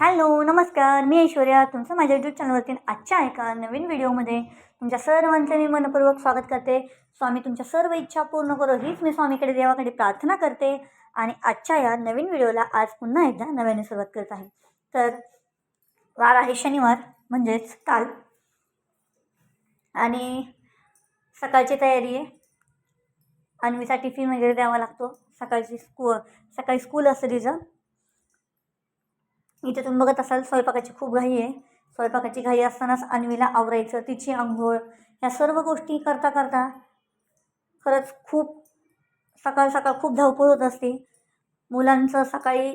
Hello नमस्कार. मी ऐश्वर्या. तुमचं माझ्या यूट्यूब चॅनलवरती आजच्या एका नवीन व्हिडिओमध्ये तुमच्या सर्वांचे मी मनपूर्वक स्वागत करते. स्वामी तुमच्या सर्व इच्छा पूर्ण करो. हीच मी स्वामीकडे देवाकडे प्रार्थना करते आणि आजच्या या नवीन व्हिडिओला आज पुन्हा एकदा नव्याने सुरुवात करत आहे. तर वार आहे शनिवार म्हणजेच काल. आणि सकाळची तयारी आहे. अन्वीचा टिफिन वगैरे द्यावा लागतो. सकाळची स्कू सकाळी स्कूल असतं तिचं. इथे तुम्ही बघत असाल स्वयंपाकाची खूप घाई आहे. स्वयंपाकाची घाई असतानाच अन्वीला आवरायचं तिची आंघोळ ह्या सर्व गोष्टी करता करता खरंच खूप सकाळ सकाळ खूप धावपळ होत असते. मुलांचं सकाळी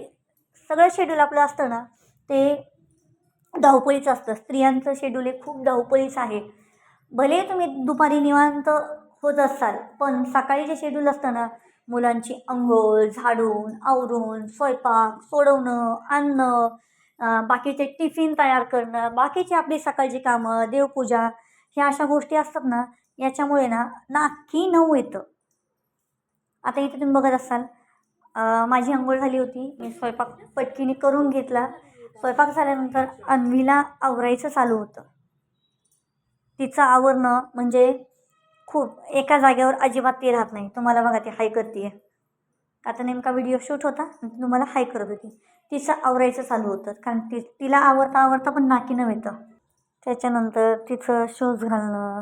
सगळं शेड्यूल आपलं असतं ना ते धावपळीचं असतं. स्त्रियांचं शेड्यूल हे खूप धावपळीचं आहे. भले तुम्ही दुपारी निवांत होत असाल पण सकाळी जे शेड्यूल असतं ना मुलांची अंघोळ झाडून आवरून स्वयंपाक सोडवणं आणणं बाकीचे टिफिन तयार करणं बाकीची आपली सकाळची कामं देवपूजा ह्या अशा गोष्टी असतात ना याच्यामुळे ना नाकी नऊ येतं. आता इथे तुम्ही बघत असाल माझी अंघोळ झाली होती मी स्वयंपाक पटकीने करून घेतला. स्वयंपाक झाल्यानंतर अन्वीला आवरायचं चालू होतं. तिचं आवरणं म्हणजे खूप एका जागेवर अजिबात ती राहत नाही. तुम्हाला बघा ती हाय करते आता नेमका व्हिडिओ शूट होता ती तुम्हाला हाय करत होती. तिचं आवरायचं चालू होतं कारण ती तिला आवरता आवरता पण नाकीनं येतं त्याच्यानंतर तिचं शूज घालणं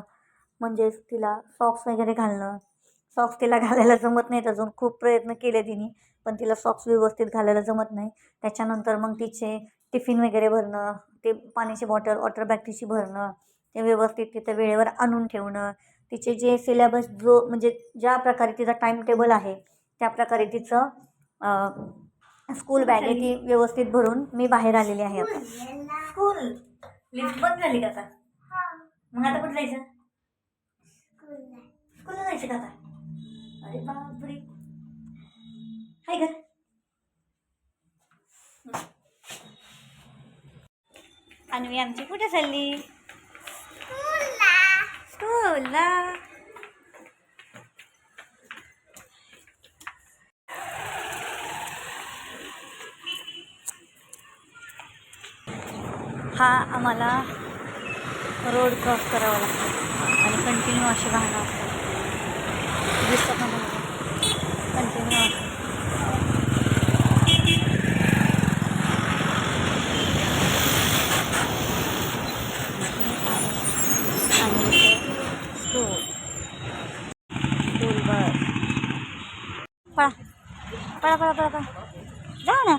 म्हणजेच तिला सॉक्स वगैरे घालणं. सॉक्स तिला घालायला जमत नाहीत अजून. खूप प्रयत्न केले तिने पण तिला सॉक्स व्यवस्थित घालायला जमत नाही. त्याच्यानंतर मग तिचे टिफिन वगैरे भरणं ते पाण्याची बॉटल वॉटर बॅग तिची भरणं ते व्यवस्थित तिथं वेळेवर आणून ठेवणं. तिचे जे सिलेबस जो म्हणजे ज्या प्रकारे तिचा टाईम टेबल आहे त्या प्रकारे तिचं स्कूल बॅग आहे ती व्यवस्थित भरून मी बाहेर आलेली आहे आता. स्कूल लिफ्ट बंद झाली का आता? मग आता कुठं जायचं? स्कूलला जायचं का आता? अरे बापरे. हाय घर. आणि आमची कुठे चालली? स्कूलला हा आम्हाला रोड क्रॉस करावा लागतो. आणि कंटिन्यू अशी वाहनं असतात. दिसतात ना कंटिन्यू असतात आणि इथे स्कूल स्कूल बस पळा. पळा पळा पळा पळा. जाऊ ना.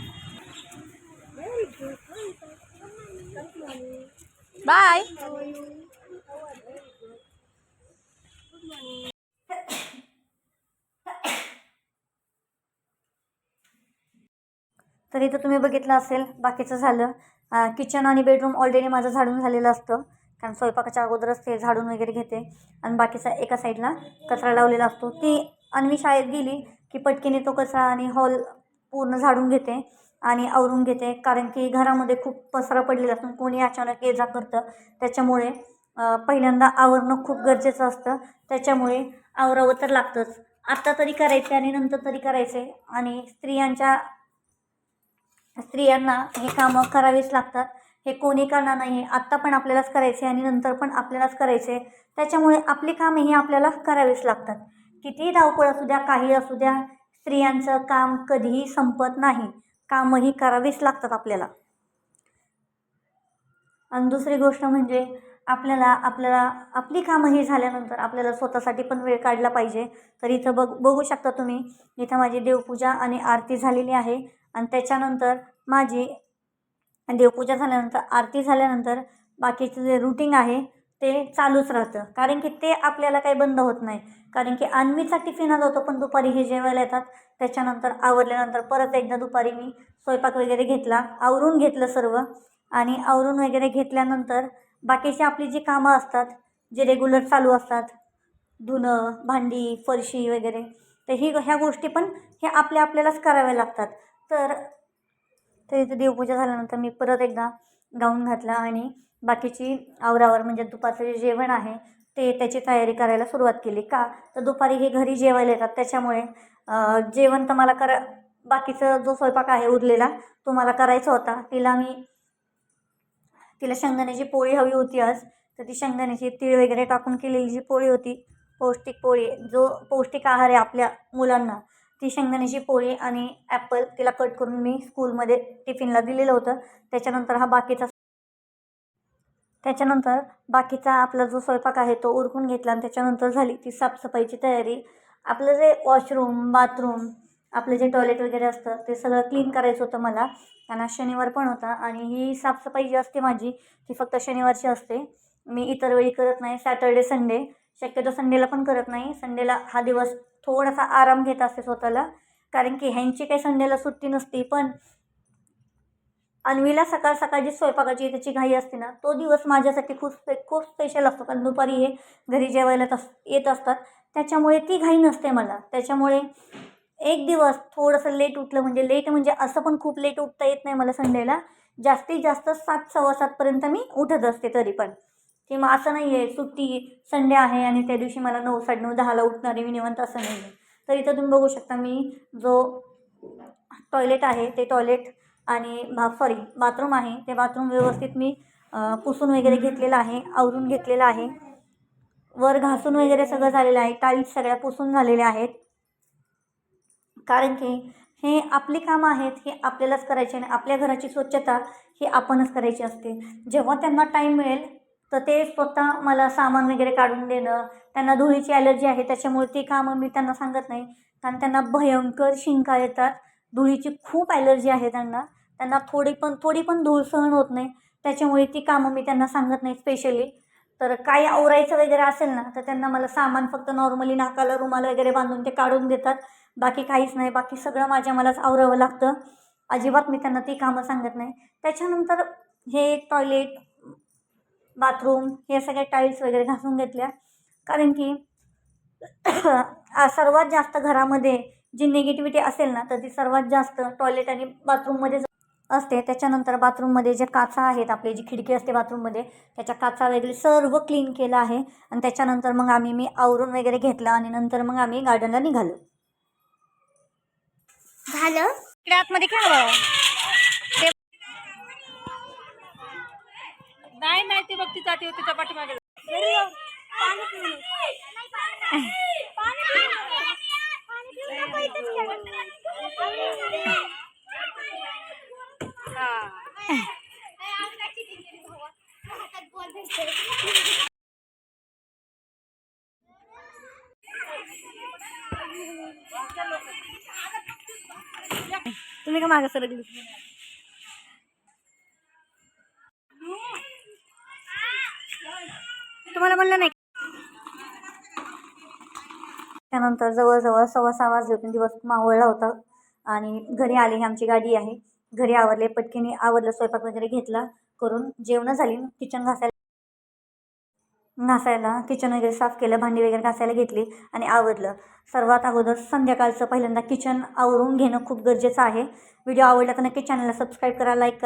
बाय. तर इथं तुम्ही बघितलं असेल बाकीचं झालं. किचन आणि बेडरूम ऑलरेडी माझं झाडून झालेलं असतं. कारण स्वयंपाकाच्या अगोदरच ते झाडून वगैरे घेते. आणि बाकीचा एका साईडला कचरा लावलेला असतो. ती अन्वी शाळेत गेली. की पटकीने तो कचरा आणि हॉल पूर्ण झाडून घेते आणि आवरून घेते. कारण की घरामध्ये खूप पसरा पडलेला असून कोणी अचानक ये जा करतं. त्याच्यामुळे पहिल्यांदा आवरणं खूप गरजेचं असतं. त्याच्यामुळे आवरावं तर लागतंच. आत्ता तरी करायचे आणि नंतर तरी करायचे. आणि स्त्रियांच्या स्त्रियांना हे कामं करावीच लागतात. हे कोणी करणार नाही. आत्ता पण आपल्यालाच करायचे आणि नंतर पण आपल्यालाच करायचे. त्याच्यामुळे आपली कामे ही आपल्याला करावीच लागतात. कितीही धावपळ असू द्या काही असू द्या स्त्रियांचं काम कधीही संपत नाही. कामंही करावीच लागतात आपल्याला. आणि दुसरी गोष्ट म्हणजे आपल्याला आपल्याला आपली कामं ही झाल्यानंतर आपल्याला स्वतःसाठी पण वेळ काढला पाहिजे. तर इथं बघ बघू शकता तुम्ही इथं माझी देवपूजा आणि आरती झालेली आहे. आणि त्याच्यानंतर माझी देवपूजा झाल्यानंतर आरती झाल्यानंतर बाकीचं जे रुटीन आहे ते चालूच राहतं. कारण की ते आपल्याला काही बंद होत नाही. कारण की अन्वीचा टिफिन आला होतो पण दुपारी हे जेवायला येतात. त्याच्यानंतर आवरल्यानंतर परत एकदा दुपारी मी स्वयंपाक वगैरे घेतला. आवरून घेतलं सर्व. आणि आवरून वगैरे घेतल्यानंतर बाकीची आपली जी कामं असतात जे रेग्युलर चालू असतात धुणं भांडी फरशी वगैरे तर ही ह्या गोष्टी पण हे आपल्या आपल्यालाच कराव्या लागतात. तर तर इथे देवपूजा झाल्यानंतर मी परत एकदा गाऊन घातला आणि बाकीची आवरावर म्हणजे दुपारचं जे जेवण आहे ते त्याची तयारी करायला सुरुवात केली. का? तर दुपारी हे घरी जेवायला येतात. त्याच्यामुळे जेवण तर मला करा बाकीचं जो स्वयंपाक आहे उरलेला तो मला करायचा होता. तिला मी तिला शेंगदाण्याची पोळी हवी होती आज. तर ती शेंगदाण्याची तीळ वगैरे टाकून केलेली जी पोळी होती पौष्टिक पोळी जो पौष्टिक आहार आहे आपल्या मुलांना ती शेंगदाण्याची पोळी आणि ॲपल तिला कट करून मी स्कूलमध्ये टिफिनला दिलेलं होतं. त्याच्यानंतर हा बाकीचा त्याच्यानंतर बाकीचा आपला जो स्वयंपाक आहे तो उरकून घेतला आणि त्याच्यानंतर झाली ती साफसफाईची तयारी. आपलं जे वॉशरूम बाथरूम आपलं जे टॉयलेट वगैरे असतं ते सगळं क्लीन करायचं होतं मला. त्यांना शनिवार पण होता आणि ही साफसफाई जी असते माझी ती फक्त शनिवारची असते. मी इतर वेळी करत नाही सॅटर्डे संडे शक्यतो संडेला पण करत नाही. संडेला हा दिवस थोडासा आराम घेत असते स्वतःला. कारण की ह्यांची काही संडेला सुट्टी नसते पण अन्वीला सकाळ सकाळ जी स्वयंपाकाची त्याची घाई असते ना तो दिवस माझ्यासाठी खूप स्पे खूप स्पेशल असतो. कारण दुपारी हे घरी जेवायला तस येत असतात. त्याच्यामुळे ती घाई नसते मला. त्याच्यामुळे एक दिवस थोडंसं लेट उठलं म्हणजे लेट म्हणजे असं पण खूप लेट उठता येत नाही मला संडेला. जास्तीत जास्त सात सव्वा सातपर्यंत मी उठत असते तरी पण. की मग असं नाही आहे सुट्टी संडे आहे आणि त्या दिवशी मला नऊ साडेनऊ दहाला उठणारे मी निवंत असं नाही आहे तर इथं तुम्ही बघू शकता मी जो टॉयलेट आहे ते टॉयलेट आणि भा सॉरी बाथरूम आहे. ते बाथरूम व्यवस्थित मी पुसून वगैरे घेतलेलं आहे आवरून घेतलेलं आहे. वर घासून वगैरे सगळं झालेलं आहे. टाईल्स सगळ्या पुसून झालेल्या आहेत. कारण की हे आपली कामं आहेत हे आपल्यालाच करायची आणि आपल्या घराची स्वच्छता ही आपणच करायची असते. जेव्हा त्यांना टाईम मिळेल तर ते स्वतः मला सामान वगैरे काढून देणं त्यांना धुळीची ॲलर्जी आहे त्याच्यामुळे ती कामं मी त्यांना सांगत नाही. कारण त्यांना भयंकर शिंका येतात. धुळीची खूप ॲलर्जी आहे त्यांना. त्यांना थोडी पण थोडी पण धूळ सहन होत नाही. त्याच्यामुळे ती कामं मी त्यांना सांगत नाही स्पेशली तर काही आवरायचं वगैरे असेल ना तर त्यांना मला सामान फक्त नॉर्मली नाकाला रुमाल वगैरे बांधून ते काढून देतात. बाकी काहीच नाही बाकी सगळं माझ्या मलाच आवरावं लागतं. अजिबात मी त्यांना ती कामं सांगत नाही. त्याच्यानंतर हे टॉयलेट बाथरूम हे सगळ्या टाईल्स वगैरे घासून घेतल्या. कारण की सर्वात जास्त घरामध्ये जी निगेटिव्हिटी असेल ना तर ती सर्वात जास्त टॉयलेट आणि बाथरूममध्येच असते. त्याच्यानंतर बाथरूममध्ये जे काचा आहेत आपली जी खिडकी असते बाथरूममध्ये त्याच्या काचा वगैरे सर्व क्लीन केलं आहे. आणि त्याच्यानंतर मग आम्ही मी आवरून वगैरे घेतलं आणि नंतर मग आम्ही गार्डनला निघालो. झालं? इकडे आतमध्ये खेळ बाळा. नाही नाही ती बघ ती जाते तिच्या पाठीमागे. तुम्ही का मागं सरकली? तुम्हाला म्हणलं नाही त्यानंतर जवळजवळ सव्वा सहा वाजले होते. दिवस मावळला होता. आणि घरी आले ही आमची गाडी आहे. घरी आवरले पटकीने आवरलं स्वयंपाक वगैरे घेतला करून जेवणं झाली. किचन घासायला घासायला किचन वगैरे साफ केलं भांडी वगैरे घासायला घेतली आणि आवरलं. सर्वात अगोदर संध्याकाळचं पहिल्यांदा किचन आवरून घेणं खूप गरजेचं आहे. व्हिडिओ आवडला तर नक्की चॅनलला सबस्क्राईब करा लाईक करा.